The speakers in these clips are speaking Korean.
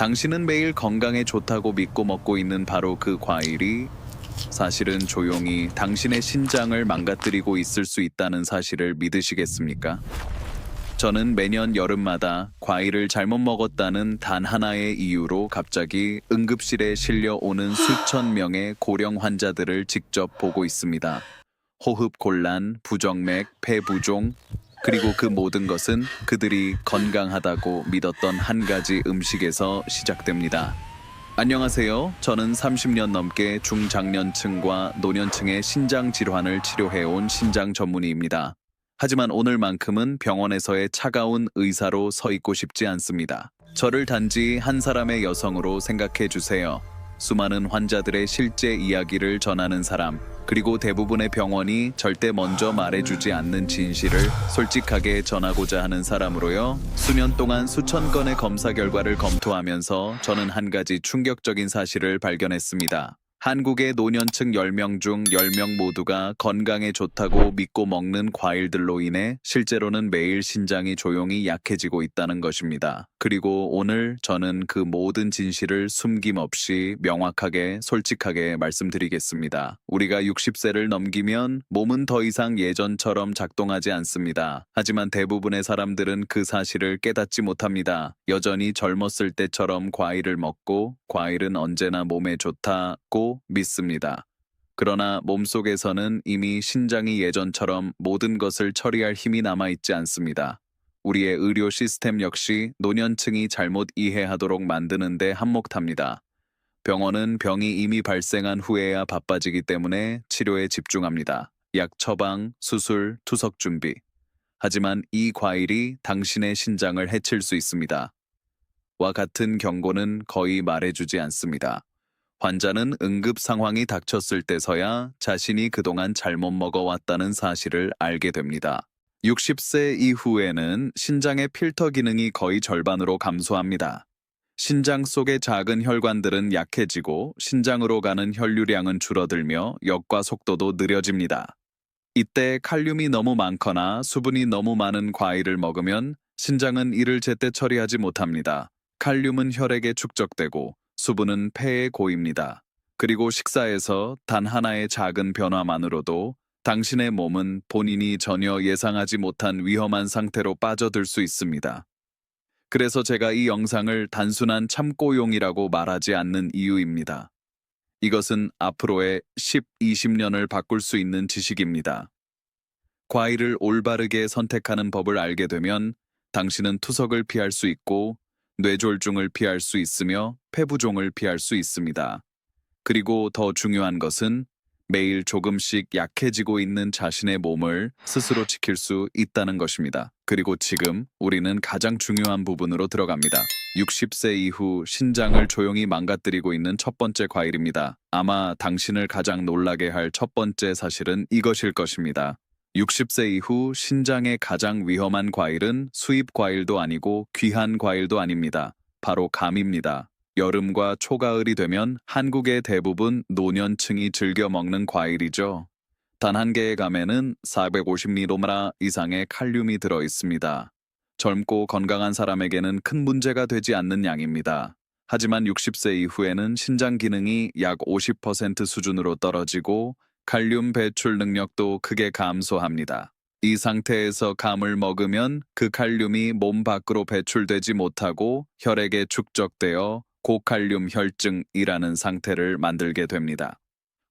당신은 매일 건강에 좋다고 믿고 먹고 있는 바로 그 과일이 사실은 조용히 당신의 신장을 망가뜨리고 있을 수 있다는 사실을 믿으시겠습니까? 저는 매년 여름마다 과일을 잘못 먹었다는 단 하나의 이유로 갑자기 응급실에 실려오는 수천 명의 고령 환자들을 직접 보고 있습니다. 호흡 곤란, 부정맥, 폐부종, 그리고 그 모든 것은 그들이 건강하다고 믿었던 한 가지 음식에서 시작됩니다. 안녕하세요. 저는 30년 넘게 중장년층과 노년층의 신장 질환을 치료해온 신장 전문의입니다. 하지만 오늘만큼은 병원에서의 차가운 의사로 서 있고 싶지 않습니다. 저를 단지 한 사람의 여성으로 생각해 주세요. 수많은 환자들의 실제 이야기를 전하는 사람, 그리고 대부분의 병원이 절대 먼저 말해주지 않는 진실을 솔직하게 전하고자 하는 사람으로요. 수년 동안 수천 건의 검사 결과를 검토하면서 저는 한 가지 충격적인 사실을 발견했습니다. 한국의 노년층 10명 중 10명 모두가 건강에 좋다고 믿고 먹는 과일들로 인해 실제로는 매일 신장이 조용히 약해지고 있다는 것입니다. 그리고 오늘 저는 그 모든 진실을 숨김없이 명확하게 솔직하게 말씀드리겠습니다. 우리가 60세를 넘기면 몸은 더 이상 예전처럼 작동하지 않습니다. 하지만 대부분의 사람들은 그 사실을 깨닫지 못합니다. 여전히 젊었을 때처럼 과일을 먹고 과일은 언제나 몸에 좋다고 믿습니다. 그러나 몸속에서는 이미 신장이 예전처럼 모든 것을 처리할 힘이 남아있지 않습니다. 우리의 의료 시스템 역시 노년층이 잘못 이해하도록 만드는데 한몫합니다. 병원은 병이 이미 발생한 후에야 바빠지기 때문에 치료에 집중합니다. 약 처방, 수술, 투석 준비. 하지만 이 과일이 당신의 신장을 해칠 수 있습니다. 와 같은 경고는 거의 말해주지 않습니다. 환자는 응급 상황이 닥쳤을 때서야 자신이 그동안 잘못 먹어왔다는 사실을 알게 됩니다. 60세 이후에는 신장의 필터 기능이 거의 절반으로 감소합니다. 신장 속의 작은 혈관들은 약해지고 신장으로 가는 혈류량은 줄어들며 역과 속도도 느려집니다. 이때 칼륨이 너무 많거나 수분이 너무 많은 과일을 먹으면 신장은 이를 제때 처리하지 못합니다. 칼륨은 혈액에 축적되고 수분은 폐에 고입니다. 그리고 식사에서 단 하나의 작은 변화만으로도 당신의 몸은 본인이 전혀 예상하지 못한 위험한 상태로 빠져들 수 있습니다. 그래서 제가 이 영상을 단순한 참고용이라고 말하지 않는 이유입니다. 이것은 앞으로의 10, 20년을 바꿀 수 있는 지식입니다. 과일을 올바르게 선택하는 법을 알게 되면 당신은 투석을 피할 수 있고 뇌졸중을 피할 수 있으며 폐부종을 피할 수 있습니다. 그리고 더 중요한 것은 매일 조금씩 약해지고 있는 자신의 몸을 스스로 지킬 수 있다는 것입니다. 그리고 지금 우리는 가장 중요한 부분으로 들어갑니다. 60세 이후 신장을 조용히 망가뜨리고 있는 첫 번째 과일입니다. 아마 당신을 가장 놀라게 할 첫 번째 사실은 이것일 것입니다. 60세 이후 신장에 가장 위험한 과일은 수입 과일도 아니고 귀한 과일도 아닙니다. 바로 감입니다. 여름과 초가을이 되면 한국의 대부분 노년층이 즐겨 먹는 과일이죠. 단 한 개의 감에는 450mg 이상의 칼륨이 들어 있습니다. 젊고 건강한 사람에게는 큰 문제가 되지 않는 양입니다. 하지만 60세 이후에는 신장 기능이 약 50% 수준으로 떨어지고 칼륨 배출 능력도 크게 감소합니다. 이 상태에서 감을 먹으면 그 칼륨이 몸 밖으로 배출되지 못하고 혈액에 축적되어 고칼륨 혈증이라는 상태를 만들게 됩니다.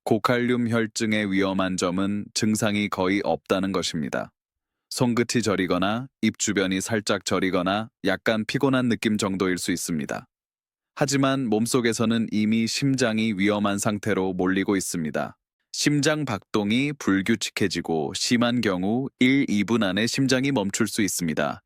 고칼륨 혈증의 위험한 점은 증상이 거의 없다는 것입니다. 손끝이 저리거나 입 주변이 살짝 저리거나 약간 피곤한 느낌 정도일 수 있습니다. 하지만 몸속에서는 이미 심장이 위험한 상태로 몰리고 있습니다. 심장 박동이 불규칙해지고 심한 경우 1, 2분 안에 심장이 멈출 수 있습니다.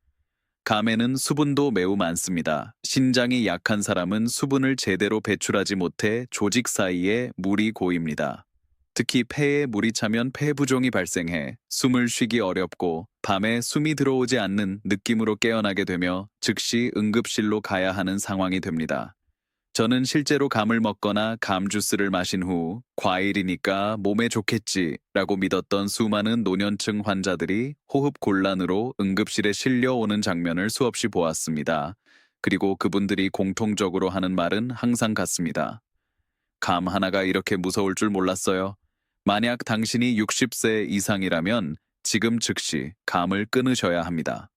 감에는 수분도 매우 많습니다. 신장이 약한 사람은 수분을 제대로 배출하지 못해 조직 사이에 물이 고입니다. 특히 폐에 물이 차면 폐부종이 발생해 숨을 쉬기 어렵고 밤에 숨이 들어오지 않는 느낌으로 깨어나게 되며 즉시 응급실로 가야 하는 상황이 됩니다. 저는 실제로 감을 먹거나 감 주스를 마신 후 과일이니까 몸에 좋겠지라고 믿었던 수많은 노년층 환자들이 호흡 곤란으로 응급실에 실려오는 장면을 수없이 보았습니다. 그리고 그분들이 공통적으로 하는 말은 항상 같습니다. 감 하나가 이렇게 무서울 줄 몰랐어요. 만약 당신이 60세 이상이라면 지금 즉시 감을 끊으셔야 합니다.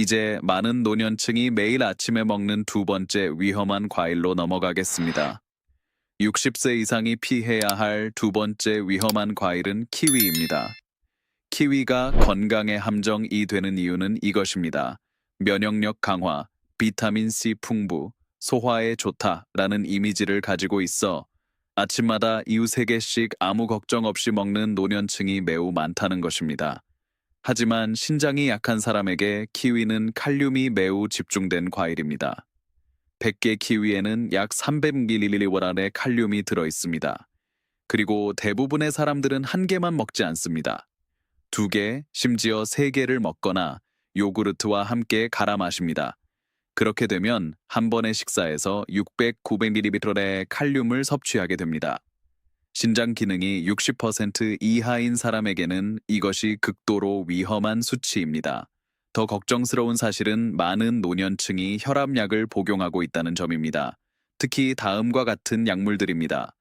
이제 많은 노년층이 매일 아침에 먹는 두 번째 위험한 과일로 넘어가겠습니다. 60세 이상이 피해야 할 두 번째 위험한 과일은 키위입니다. 키위가 건강에 함정이 되는 이유는 이것입니다. 면역력 강화, 비타민 C 풍부, 소화에 좋다라는 이미지를 가지고 있어 아침마다 3개씩 아무 걱정 없이 먹는 노년층이 매우 많다는 것입니다. 하지만 신장이 약한 사람에게 키위는 칼륨이 매우 집중된 과일입니다. 100개 키위에는 약 300ml의 칼륨이 들어 있습니다. 그리고 대부분의 사람들은 한 개만 먹지 않습니다. 두 개, 심지어 세 개를 먹거나 요구르트와 함께 갈아 마십니다. 그렇게 되면 한 번의 식사에서 600, 900ml의 칼륨을 섭취하게 됩니다. 신장 기능이 60% 이하인 사람에게는 이것이 극도로 위험한 수치입니다. 더 걱정스러운 사실은 많은 노년층이 혈압약을 복용하고 있다는 점입니다. 특히 다음과 같은 약물들입니다.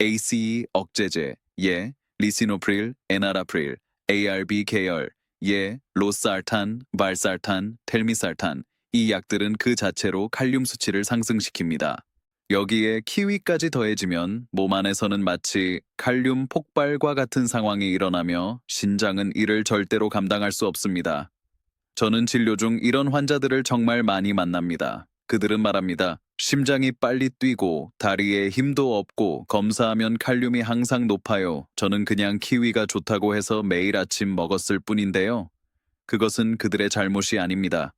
ACE 억제제, 예, 리시노프릴, 에나라프릴, ARB 계열, 예, 로스알탄, 발살탄, 텔미살탄, 이 약들은 그 자체로 칼륨 수치를 상승시킵니다. 여기에 키위까지 더해지면 몸 안에서는 마치 칼륨 폭발과 같은 상황이 일어나며 신장은 이를 절대로 감당할 수 없습니다. 저는 진료 중 이런 환자들을 정말 많이 만납니다. 그들은 말합니다. 심장이 빨리 뛰고 다리에 힘도 없고 검사하면 칼륨이 항상 높아요. 저는 그냥 키위가 좋다고 해서 매일 아침 먹었을 뿐인데요. 그것은 그들의 잘못이 아닙니다.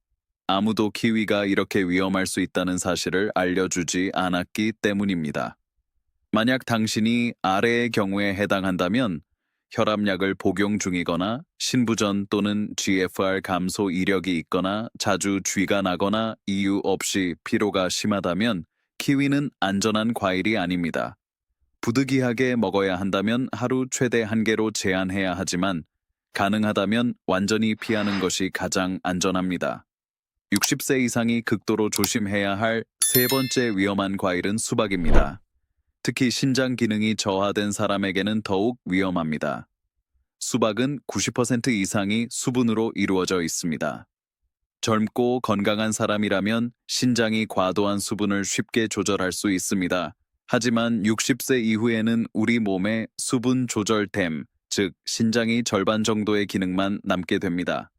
아무도 키위가 이렇게 위험할 수 있다는 사실을 알려주지 않았기 때문입니다. 만약 당신이 아래의 경우에 해당한다면 혈압약을 복용 중이거나 신부전 또는 GFR 감소 이력이 있거나 자주 쥐가 나거나 이유 없이 피로가 심하다면 키위는 안전한 과일이 아닙니다. 부득이하게 먹어야 한다면 하루 최대 한 개로 제한해야 하지만 가능하다면 완전히 피하는 것이 가장 안전합니다. 60세 이상이 극도로 조심해야 할 세 번째 위험한 과일은 수박입니다. 특히 신장 기능이 저하된 사람에게는 더욱 위험합니다. 수박은 90% 이상이 수분으로 이루어져 있습니다. 젊고 건강한 사람이라면 신장이 과도한 수분을 쉽게 조절할 수 있습니다. 하지만 60세 이후에는 우리 몸에 수분 조절됨, 즉 신장이 절반 정도의 기능만 남게 됩니다.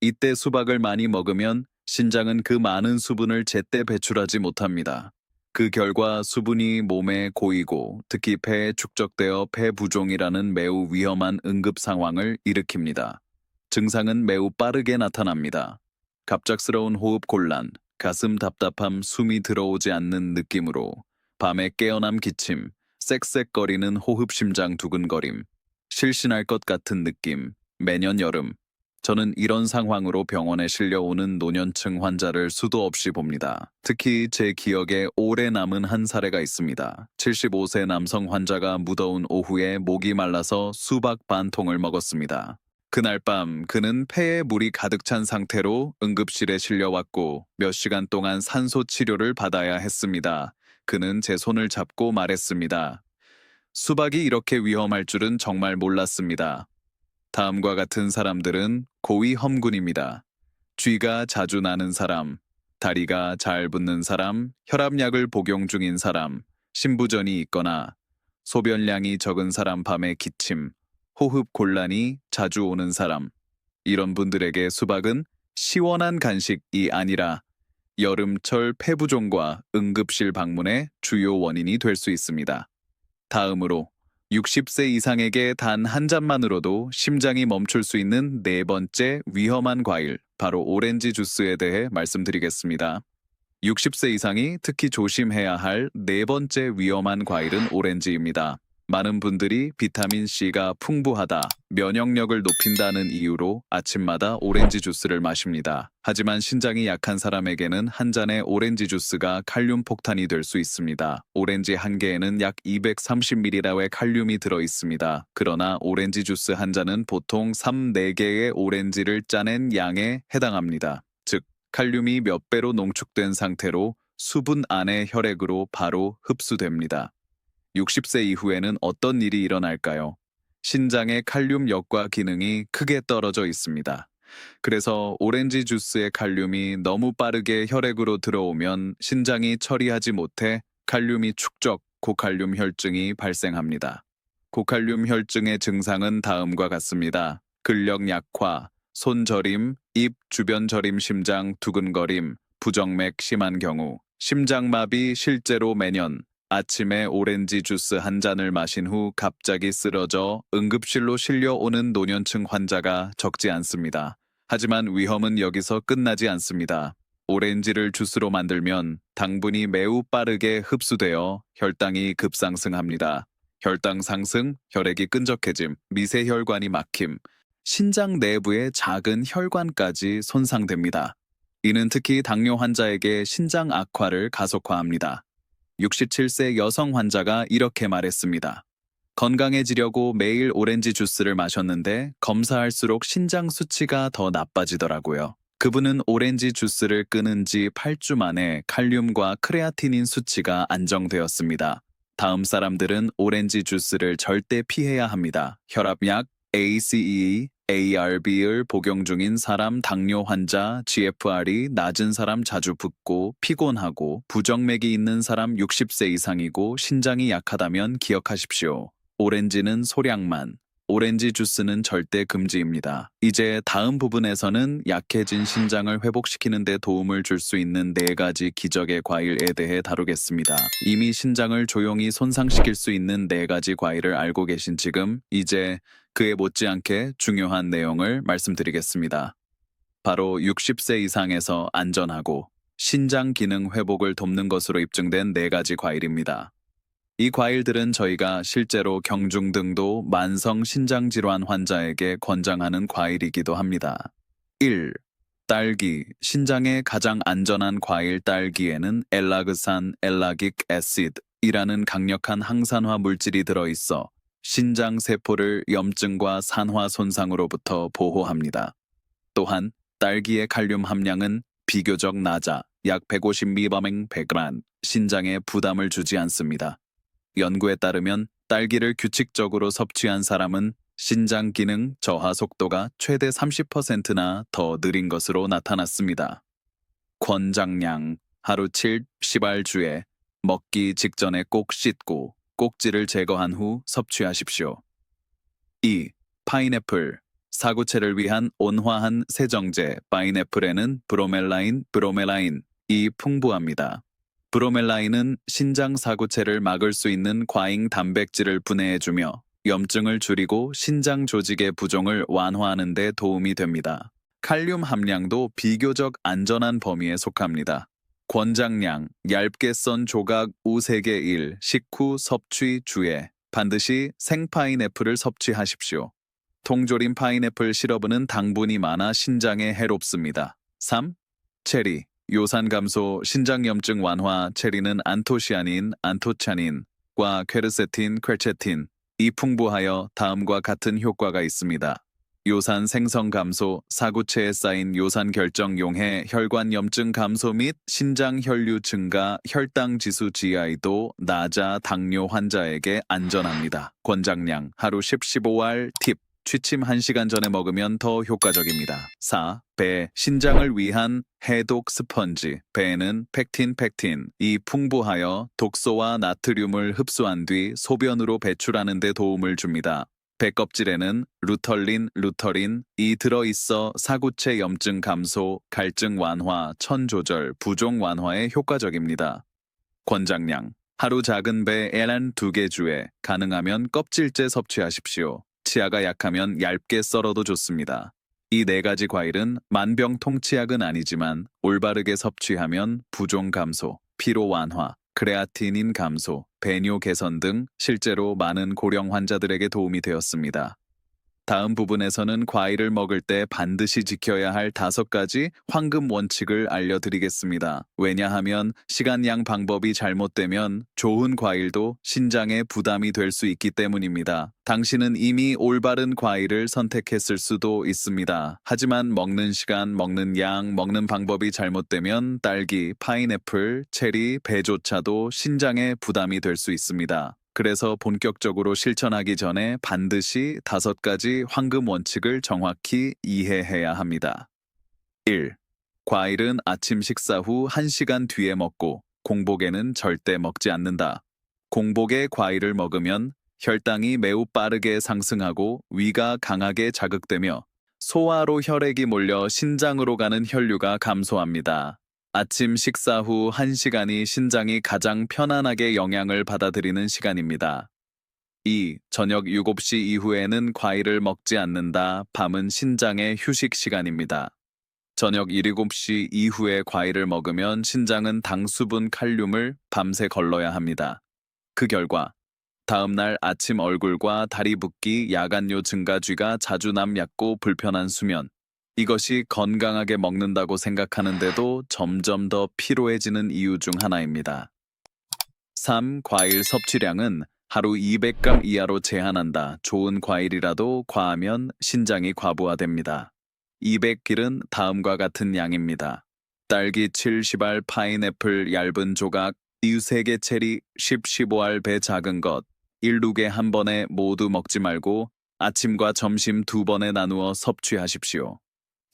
이때 수박을 많이 먹으면 신장은 그 많은 수분을 제때 배출하지 못합니다. 그 결과 수분이 몸에 고이고 특히 폐에 축적되어 폐부종이라는 매우 위험한 응급 상황을 일으킵니다. 증상은 매우 빠르게 나타납니다. 갑작스러운 호흡 곤란, 가슴 답답함, 숨이 들어오지 않는 느낌으로 밤에 깨어남 기침, 쌕쌕거리는 호흡 심장 두근거림, 실신할 것 같은 느낌, 매년 여름. 저는 이런 상황으로 병원에 실려오는 노년층 환자를 수도 없이 봅니다. 특히 제 기억에 오래 남은 한 사례가 있습니다. 75세 남성 환자가 무더운 오후에 목이 말라서 수박 반 통을 먹었습니다. 그날 밤 그는 폐에 물이 가득 찬 상태로 응급실에 실려왔고 몇 시간 동안 산소 치료를 받아야 했습니다. 그는 제 손을 잡고 말했습니다. 수박이 이렇게 위험할 줄은 정말 몰랐습니다. 다음과 같은 사람들은 고위 험군입니다. 쥐가 자주 나는 사람, 다리가 잘 붙는 사람, 혈압약을 복용 중인 사람, 신부전이 있거나 소변량이 적은 사람 밤에 기침, 호흡 곤란이 자주 오는 사람. 이런 분들에게 수박은 시원한 간식이 아니라 여름철 폐부종과 응급실 방문의 주요 원인이 될 수 있습니다. 다음으로 60세 이상에게 단 한 잔만으로도 심장이 멈출 수 있는 네 번째 위험한 과일, 바로 오렌지 주스에 대해 말씀드리겠습니다. 60세 이상이 특히 조심해야 할 네 번째 위험한 과일은 오렌지입니다. 많은 분들이 비타민 C가 풍부하다, 면역력을 높인다는 이유로 아침마다 오렌지 주스를 마십니다. 하지만 신장이 약한 사람에게는 한 잔의 오렌지 주스가 칼륨 폭탄이 될 수 있습니다. 오렌지 한 개에는 약 230ml의 칼륨이 들어 있습니다. 그러나 오렌지 주스 한 잔은 보통 3, 4개의 오렌지를 짜낸 양에 해당합니다. 즉, 칼륨이 몇 배로 농축된 상태로 수분 안의 혈액으로 바로 흡수됩니다. 60세 이후에는 어떤 일이 일어날까요? 신장의 칼륨 역과 기능이 크게 떨어져 있습니다. 그래서 오렌지 주스의 칼륨이 너무 빠르게 혈액으로 들어오면 신장이 처리하지 못해 칼륨이 축적, 고칼륨 혈증이 발생합니다. 고칼륨 혈증의 증상은 다음과 같습니다. 근력 약화, 손 저림, 입 주변 저림 심장 두근거림, 부정맥 심한 경우, 심장마비 실제로 매년 아침에 오렌지 주스 한 잔을 마신 후 갑자기 쓰러져 응급실로 실려오는 노년층 환자가 적지 않습니다. 하지만 위험은 여기서 끝나지 않습니다. 오렌지를 주스로 만들면 당분이 매우 빠르게 흡수되어 혈당이 급상승합니다. 혈당 상승, 혈액이 끈적해짐, 미세혈관이 막힘, 신장 내부의 작은 혈관까지 손상됩니다. 이는 특히 당뇨 환자에게 신장 악화를 가속화합니다. 67세 여성 환자가 이렇게 말했습니다. 건강해지려고 매일 오렌지 주스를 마셨는데 검사할수록 신장 수치가 더 나빠지더라고요. 그분은 오렌지 주스를 끊은 지 8주 만에 칼륨과 크레아티닌 수치가 안정되었습니다. 다음 사람들은 오렌지 주스를 절대 피해야 합니다. 혈압약, ACE, ARB를 복용 중인 사람 당뇨 환자, GFR이 낮은 사람 자주 붓고 피곤하고 부정맥이 있는 사람 60세 이상이고 신장이 약하다면 기억하십시오. 오렌지는 소량만, 오렌지 주스는 절대 금지입니다. 이제 다음 부분에서는 약해진 신장을 회복시키는 데 도움을 줄 수 있는 네 가지 기적의 과일에 대해 다루겠습니다. 이미 신장을 조용히 손상시킬 수 있는 네 가지 과일을 알고 계신 지금 이제 그에 못지않게 중요한 내용을 말씀드리겠습니다. 바로 60세 이상에서 안전하고 신장 기능 회복을 돕는 것으로 입증된 네 가지 과일입니다. 이 과일들은 저희가 실제로 경중 등도 만성 신장 질환 환자에게 권장하는 과일이기도 합니다. 1. 딸기. 신장에 가장 안전한 과일 딸기에는 엘라그산 엘라기c 애시드이라는 강력한 항산화 물질이 들어있어 신장 세포를 염증과 산화 손상으로부터 보호합니다. 또한 딸기의 칼륨 함량은 비교적 낮아 약 150mg 100g 신장에 부담을 주지 않습니다. 연구에 따르면 딸기를 규칙적으로 섭취한 사람은 신장 기능 저하 속도가 최대 30%나 더 느린 것으로 나타났습니다. 권장량 하루 7, 10알주에 먹기 직전에 꼭 씻고 꼭지를 제거한 후 섭취하십시오. 2. 파인애플 사구체를 위한 온화한 세정제 파인애플에는 브로멜라인, 브로멜라인이 풍부합니다. 브로멜라인은 신장 사구체를 막을 수 있는 과잉 단백질을 분해해주며 염증을 줄이고 신장 조직의 부종을 완화하는 데 도움이 됩니다. 칼륨 함량도 비교적 안전한 범위에 속합니다. 권장량 얇게 썬 조각 우세개 1 식후 섭취 주에 반드시 생파인애플을 섭취하십시오. 통조림 파인애플 시럽은 당분이 많아 신장에 해롭습니다. 3. 체리 요산 감소, 신장염증 완화, 체리는 안토시아닌, 안토차닌과 퀘르세틴, 퀘체틴 이 풍부하여 다음과 같은 효과가 있습니다. 요산 생성 감소, 사구체에 쌓인 요산 결정 용해, 혈관 염증 감소 및 신장 혈류 증가, 혈당 지수 GI도 낮아 당뇨 환자에게 안전합니다. 권장량 하루 10, 15알 팁 취침 1시간 전에 먹으면 더 효과적입니다. 4. 배, 신장을 위한 해독 스펀지. 배에는 펙틴, 펙틴이 풍부하여 독소와 나트륨을 흡수한 뒤 소변으로 배출하는 데 도움을 줍니다. 배 껍질에는 루털린, 루터린이 들어있어 사구체 염증 감소, 갈증 완화, 천 조절, 부종 완화에 효과적입니다. 권장량 하루 작은 배 에란 두개 주에 가능하면 껍질째 섭취하십시오. 치아가 약하면 얇게 썰어도 좋습니다. 이 네 가지 과일은 만병통치약은 아니지만 올바르게 섭취하면 부종 감소, 피로 완화, 크레아티닌 감소, 배뇨 개선 등 실제로 많은 고령 환자들에게 도움이 되었습니다. 다음 부분에서는 과일을 먹을 때 반드시 지켜야 할 다섯 가지 황금 원칙을 알려드리겠습니다. 왜냐하면 시간양 방법이 잘못되면 좋은 과일도 신장에 부담이 될 수 있기 때문입니다. 당신은 이미 올바른 과일을 선택했을 수도 있습니다. 하지만 먹는 시간, 먹는 양, 먹는 방법이 잘못되면 딸기, 파인애플, 체리, 배조차도 신장에 부담이 될 수 있습니다. 그래서 본격적으로 실천하기 전에 반드시 다섯 가지 황금 원칙을 정확히 이해해야 합니다. 1. 과일은 아침 식사 후 1시간 뒤에 먹고 공복에는 절대 먹지 않는다. 공복에 과일을 먹으면 혈당이 매우 빠르게 상승하고 위가 강하게 자극되며 소화로 혈액이 몰려 신장으로 가는 혈류가 감소합니다. 아침 식사 후 1시간이 신장이 가장 편안하게 영양을 받아들이는 시간입니다. 2. 저녁 7시 이후에는 과일을 먹지 않는다. 밤은 신장의 휴식 시간입니다. 저녁 7시 이후에 과일을 먹으면 신장은 당수분 칼륨을 밤새 걸러야 합니다. 그 결과 다음날 아침 얼굴과 다리 붓기, 야간요 증가 쥐가 자주 남얕고 불편한 수면, 이것이 건강하게 먹는다고 생각하는데도 점점 더 피로해지는 이유 중 하나입니다. 3. 과일 섭취량은 하루 200g 이하로 제한한다. 좋은 과일이라도 과하면 신장이 과부하됩니다. 200g은 다음과 같은 양입니다. 딸기 70알, 파인애플 얇은 조각, 이유 3개 체리 10, 15알 배 작은 것, 1, 2개 한 번에 모두 먹지 말고 아침과 점심 두 번에 나누어 섭취하십시오.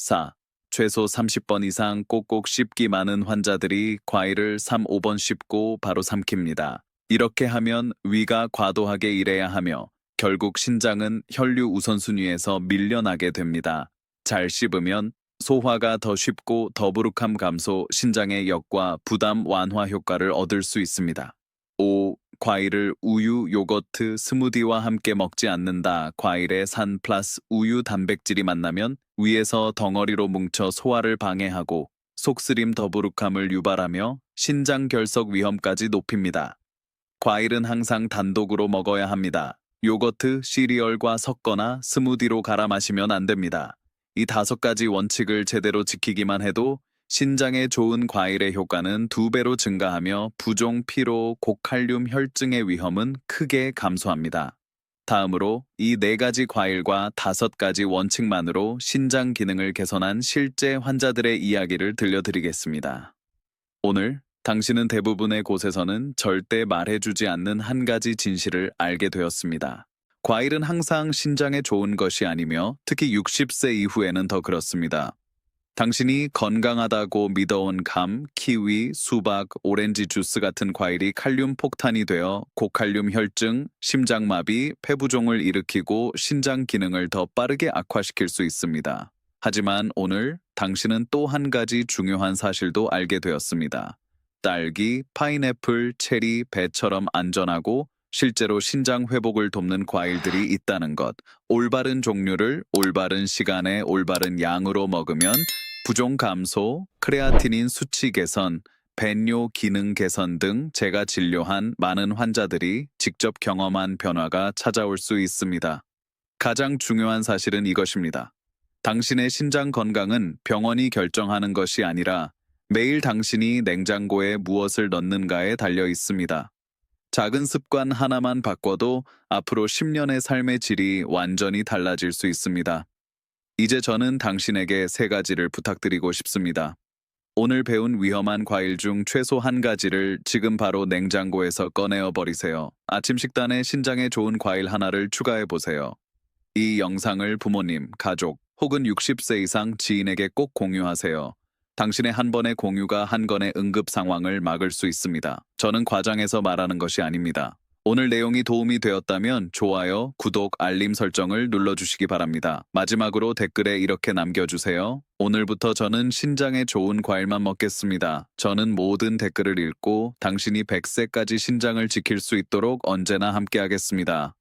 4. 최소 30번 이상 꼭꼭 씹기 많은 환자들이 과일을 3, 5번 씹고 바로 삼킵니다. 이렇게 하면 위가 과도하게 일해야 하며 결국 신장은 혈류 우선순위에서 밀려나게 됩니다. 잘 씹으면 소화가 더 쉽고 더부룩함 감소, 신장의 역과 부담 완화 효과를 얻을 수 있습니다. 5. 과일을 우유, 요거트, 스무디와 함께 먹지 않는다. 과일에 산 플러스 우유 단백질이 만나면 위에서 덩어리로 뭉쳐 소화를 방해하고 속쓰림 더부룩함을 유발하며 신장 결석 위험까지 높입니다. 과일은 항상 단독으로 먹어야 합니다. 요거트, 시리얼과 섞거나 스무디로 갈아 마시면 안 됩니다. 이 다섯 가지 원칙을 제대로 지키기만 해도 신장에 좋은 과일의 효과는 두 배로 증가하며 부종, 피로, 고칼륨 혈증의 위험은 크게 감소합니다. 다음으로 이 네 가지 과일과 다섯 가지 원칙만으로 신장 기능을 개선한 실제 환자들의 이야기를 들려드리겠습니다. 오늘 당신은 대부분의 곳에서는 절대 말해주지 않는 한 가지 진실을 알게 되었습니다. 과일은 항상 신장에 좋은 것이 아니며 특히 60세 이후에는 더 그렇습니다. 당신이 건강하다고 믿어온 감, 키위, 수박, 오렌지 주스 같은 과일이 칼륨 폭탄이 되어 고칼륨 혈증, 심장마비, 폐부종을 일으키고 신장 기능을 더 빠르게 악화시킬 수 있습니다. 하지만 오늘 당신은 또 한 가지 중요한 사실도 알게 되었습니다. 딸기, 파인애플, 체리, 배처럼 안전하고 실제로 신장 회복을 돕는 과일들이 있다는 것. 올바른 종류를 올바른 시간에 올바른 양으로 먹으면 부종 감소, 크레아티닌 수치 개선, 벤뇨 기능 개선 등 제가 진료한 많은 환자들이 직접 경험한 변화가 찾아올 수 있습니다. 가장 중요한 사실은 이것입니다. 당신의 신장 건강은 병원이 결정하는 것이 아니라 매일 당신이 냉장고에 무엇을 넣는가에 달려 있습니다. 작은 습관 하나만 바꿔도 앞으로 10년의 삶의 질이 완전히 달라질 수 있습니다. 이제 저는 당신에게 세 가지를 부탁드리고 싶습니다. 오늘 배운 위험한 과일 중 최소 한 가지를 지금 바로 냉장고에서 꺼내어 버리세요. 아침 식단에 신장에 좋은 과일 하나를 추가해 보세요. 이 영상을 부모님, 가족 혹은 60세 이상 지인에게 꼭 공유하세요. 당신의 한 번의 공유가 한 건의 응급 상황을 막을 수 있습니다. 저는 과장해서 말하는 것이 아닙니다. 오늘 내용이 도움이 되었다면 좋아요, 구독, 알림 설정을 눌러주시기 바랍니다. 마지막으로 댓글에 이렇게 남겨주세요. 오늘부터 저는 신장에 좋은 과일만 먹겠습니다. 저는 모든 댓글을 읽고 당신이 100세까지 신장을 지킬 수 있도록 언제나 함께하겠습니다.